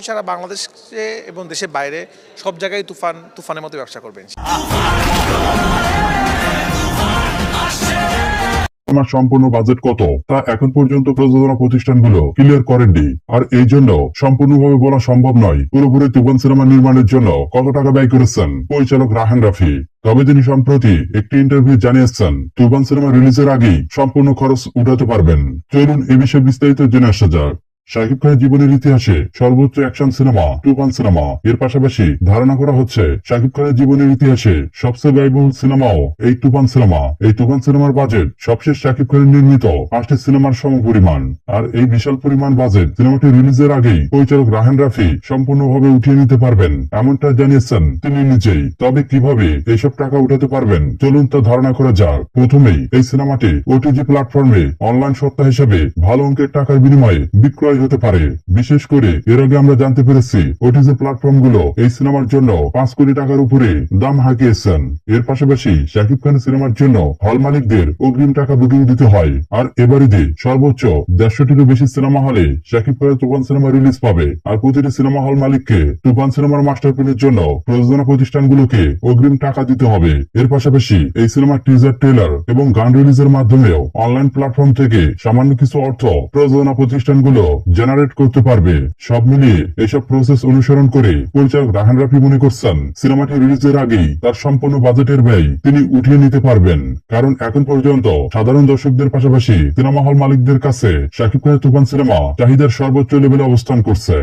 সারা বাংলাদেশে এবং দেশের বাইরে সব জায়গায় তুফান, তুফানের মতো ব্যবসা করবেন আমার সম্পূর্ণ বাজেট কত? তা এখন পর্যন্ত প্রযোজনা প্রতিষ্ঠানগুলো ক্লিয়ার করেননি। আর এই জন্য সম্পূর্ণভাবে বলা সম্ভব নয়, পুরোপুরি তুফান সিনেমা নির্মাণের জন্য কত টাকা ব্যয় করেছেন পরিচালক রাহান রাফি। তবে তিনি সম্প্রতি একটি ইন্টারভিউ জানিয়েছেন, তুফান সিনেমা রিলিজের আগেই সম্পূর্ণ খরচ উঠাতে পারবেন। চলুন এ বিষয়ে বিস্তারিত জেনে আসা যাক। শাকিব খানের জীবনের ইতিহাসে সর্বোচ্চ অ্যাকশন সিনেমা তুফান সিনেমা এর পাশাপাশি ধারণা করা হচ্ছে, শাকিব খানের জীবনের ইতিহাসে সবচেয়ে ব্যয়বহুল সিনেমাও এই তুফান সিনেমা এই তুফান সিনেমার বাজেট সবশেষ শাকিব খানের নির্মিত, পাঁচটি সিনেমার সমপরিমাণ। আর এই বিশাল পরিমাণ বাজেট সিনেমাটি রিলিজের আগেই পরিচালক রাহেন রাফি সম্পূর্ণভাবে উঠিয়ে নিতে পারবেন, এমনটা জানিয়েছেন তিনি নিজেই। তবে কীভাবে এইসব টাকা উঠাতে পারবেন, চলুন তা ধারণা করা যাক। প্রথমেই এই সিনেমাটি ওটিজি প্ল্যাটফর্মে অনলাইন সত্তা হিসেবে ভালো অঙ্কের টাকার বিনিময়ে বিক্রয় হতে পারে। বিশেষ করে, এর আগে আমরা জানতে পেরেছি ওটিজি প্ল্যাটফর্মগুলো এই সিনেমার জন্য পাঁচ কোটি টাকার উপরে দাম হাঁকিয়েছেন। এর পাশাপাশি শাকিব খান সিনেমার জন্য হল মালিকদের অগ্রিম টাকা বুকিং দিতে হয়। আর এবারে সর্বোচ্চ দেড়শোটিরও বেশি সিনেমা হলে শাকিব খানের তুফান সিনেমা রিলিজ পাবে। আর প্রতিটি সিনেমা হল মালিককে তুফান সিনেমার মাস্টার প্ল্যানের জন্য প্রযোজনা প্রতিষ্ঠানগুলোকে অগ্রিম টাকা দিতে হবে। এর পাশাপাশি এই সিনেমার টিজার ট্রেলার এবং গান রিলিজের মাধ্যমেও অনলাইন প্ল্যাটফর্ম থেকে সামান্য কিছু অর্থ প্রযোজনা প্রতিষ্ঠানগুলো জেনারেট করতে পারবে। সব মিলিয়ে এসব প্রসেস অনুসরণ করে পরিচালক রাহান রাফি মনে করছেন, সিনেমাটি রিলিজের আগেই তার সম্পূর্ণ বাজেটের ব্যয় তিনি উঠিয়ে নিতে পারবেন। কারণ এখন পর্যন্ত সাধারণ দর্শকদের পাশাপাশি সিনেমা হল মালিকদের কাছে শাকিব খানের তুফান সিনেমা চাহিদার সর্বোচ্চ লেভেলে অবস্থান করছে।